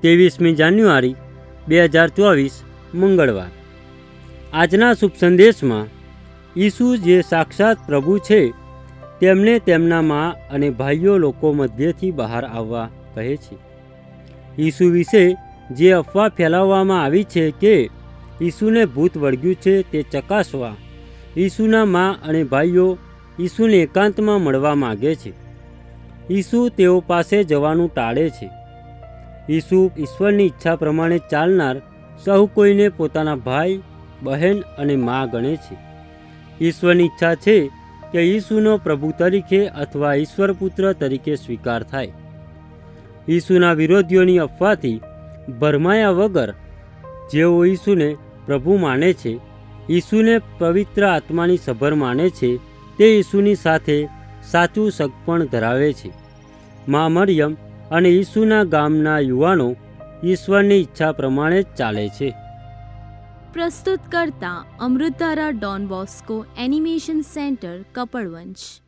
ત્રેવીસમી જાન્યુઆરી, બે હજાર ચોવીસ, મંગળવાર. આજના શુભ સંદેશમાં ઈસુ જે સાક્ષાત પ્રભુ છે, તેમને તેમના મા અને ભાઈઓ લોકો મધ્યથી બહાર આવવા કહે છે. ઈસુ વિશે જે અફવા ફેલાવવામાં આવી છે કે ઈસુને ભૂત વળગ્યું છે તે ચકાસવા ઈસુના મા અને ભાઈઓ ઈસુને એકાંતમાં મળવા માગે છે. ઈસુ તેઓ પાસે જવાનું ટાળે છે. ઈસુ ઈશ્વરની ઈચ્છા પ્રમાણે ચાલનાર સહુ કોઈને પોતાના ભાઈ, બહેન અને મા ગણે છે. ઈશ્વરની ઈચ્છા છે કે ઈસુનો પ્રભુ તરીકે અથવા ઈશ્વર પુત્ર તરીકે સ્વીકાર થાય. ઈસુના વિરોધીઓની અફવાથી ભરમાયા વગર જેઓ ઈસુને પ્રભુ માને છે, ઈસુને પવિત્ર આત્માની સભર માને છે, તે ઈસુની સાથે સાચું સગપણ ધરાવે છે. મા મરિયમ અને ઈસુના ગામના યુવાનો ઈશ્વરની ઈચ્છા પ્રમાણે ચાલે છે. પ્રસ્તુત કરતા Amritdhara Don Bosco animation centre Kapadvanj